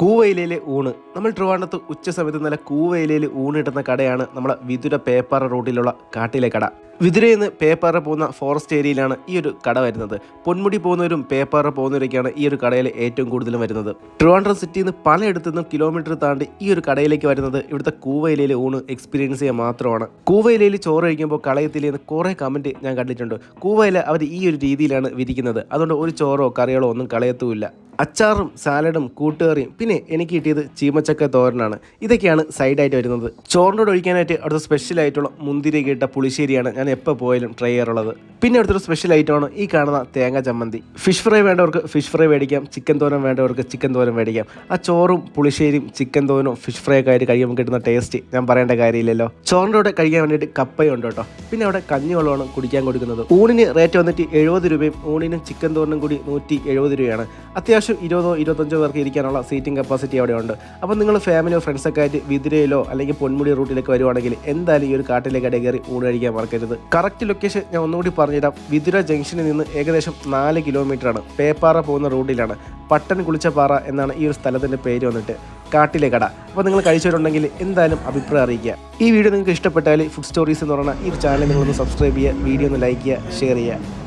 കൂവയിലയിലെ ഊണ്. നമ്മൾ ട്രിവാണ്ടത്ത് ഉച്ച സമയത്ത് നല്ല കൂവയിലയിൽ ഊണ് കിട്ടുന്ന കടയാണ് നമ്മളെ വിതുര പേപ്പാറ റോഡിലുള്ള കാട്ടിലെ കട. വിതുരയിൽ നിന്ന് പേപ്പാറ പോകുന്ന ഫോറസ്റ്റ് ഏരിയയിലാണ് ഈ ഒരു കട വരുന്നത്. പൊന്മുടി പോകുന്നവരും പേപ്പാറ പോകുന്നവരൊക്കെയാണ് ഈ ഒരു കടയിൽ ഏറ്റവും കൂടുതലും വരുന്നത്. ട്രിവാൻഡ്രം സിറ്റിയിൽ നിന്ന് പലയിടത്തു നിന്നും കിലോമീറ്റർ താണ്ടി ഈ ഒരു കടയിലേക്ക് വരുന്നത് ഇവിടുത്തെ കൂവയിലയിൽ ഊണ് എക്സ്പീരിയൻസ് ചെയ്യാൻ മാത്രമാണ്. കൂവയിലയിൽ ചോറ് കഴിക്കുമ്പോൾ കളയത്തില്ല നിന്ന് കുറേ കമന്റ് ഞാൻ കണ്ടിട്ടുണ്ട്. കൂവയില അവർ ഈ ഒരു രീതിയിലാണ് വിരിക്കുന്നത്. അതുകൊണ്ട് ഒരു ചോറോ കറികളോ ഒന്നും കളയത്തുമില്ല. അച്ചാറും സാലഡും കൂട്ടുകറിയും. പിന്നെ എനിക്ക് കിട്ടിയത് ചീമച്ചക്ക തോരനാണ്. ഇതൊക്കെയാണ് സൈഡായിട്ട് വരുന്നത്. ചോറിനോട് ഒഴിക്കാനായിട്ട് അവിടുത്തെ സ്പെഷ്യൽ ആയിട്ടുള്ള മുന്തിരി കിട്ട പുളിശ്ശേരിയാണ് ഞാൻ എപ്പോൾ പോയാലും ട്രൈ ചെയ്യാറുള്ളത്. പിന്നെ അവിടുത്തെ സ്പെഷ്യൽ ഐറ്റമാണ് ഈ കാണുന്ന തേങ്ങ ചമ്മന്തി. ഫിഷ് ഫ്രൈ വേണ്ടവർക്ക് ഫിഷ് ഫ്രൈ മേടിക്കാം. ചിക്കൻ തോരൻ വേണ്ടവർക്ക് ചിക്കൻ തോരൻ മേടിക്കാം. ആ ചോറും പുളിശ്ശേരിയും ചിക്കൻ തോരനും ഫിഷ് ഫ്രൈ ഒക്കെ ആയിട്ട് കഴിയുമ്പോൾ കിട്ടുന്ന ടേസ്റ്റ് ഞാൻ പറയേണ്ട കാര്യമില്ലല്ലോ. ചോറിന്റെ കൂടെ കഴിക്കാൻ വേണ്ടിയിട്ട് കപ്പയുണ്ട് കേട്ടോ. പിന്നെ അവിടെ കഞ്ഞിവെള്ളമാണ് കുടിക്കാൻ കൊടുക്കുന്നത്. ഊണിന് റേറ്റ് വന്നിട്ട് എഴുപത് രൂപയും ഊണിനും ചിക്കൻ തോരനും കൂടി നൂറ്റി എഴുപത് രൂപയാണ്. അത്യാവശ്യം ഇരുപതോ ഇരുപത്തഞ്ചോ പേർക്ക് ഇരിക്കാനുള്ള സീറ്റിംഗ് കപ്പാസിറ്റി അവിടെ ഉണ്ട് അപ്പോൾ നിങ്ങൾ ഫാമിലിയോ ഫ്രണ്ട്സൊക്കെ ആയിട്ട് വിതിരയിലോ അല്ലെങ്കിൽ പൊന്മുടി റൂട്ടിലേക്ക് വരുവാണെങ്കിൽ എന്തായാലും ഈ ഒരു കാട്ടിലേക്ക് ഇടയിൽ കയറി ഊണ് കഴിക്കാൻ മറക്കരുത്. കറക്റ്റ് ലൊക്കേഷൻ ഞാൻ ഒന്നുകൂടി പറഞ്ഞുതരാം. വിതുര ജംഗ്ഷനിൽ നിന്ന് ഏകദേശം നാല് കിലോമീറ്റർ ആണ്. പേപ്പാറ പോകുന്ന റൂട്ടിലാണ് പട്ടൻ കുളിച്ചപ്പാറ എന്നാണ് ഈ ഒരു സ്ഥലത്തിന്റെ പേര് വന്നിട്ട് കാട്ടിലെ കട. അപ്പോൾ നിങ്ങൾ കഴിച്ചവരുണ്ടെങ്കിൽ എന്തായാലും അഭിപ്രായം അറിയിക്കുക. ഈ വീഡിയോ നിങ്ങൾക്ക് ഇഷ്ടപ്പെട്ടാൽ ഫുഡ് സ്റ്റോറീസ് എന്ന് പറഞ്ഞാൽ ഈ ചാനൽ നിങ്ങളൊന്ന് സബ്സ്ക്രൈബ് ചെയ്യുക വീഡിയോ ഒന്ന് ലൈക്ക് ചെയ്യുക ഷെയർ ചെയ്യുക.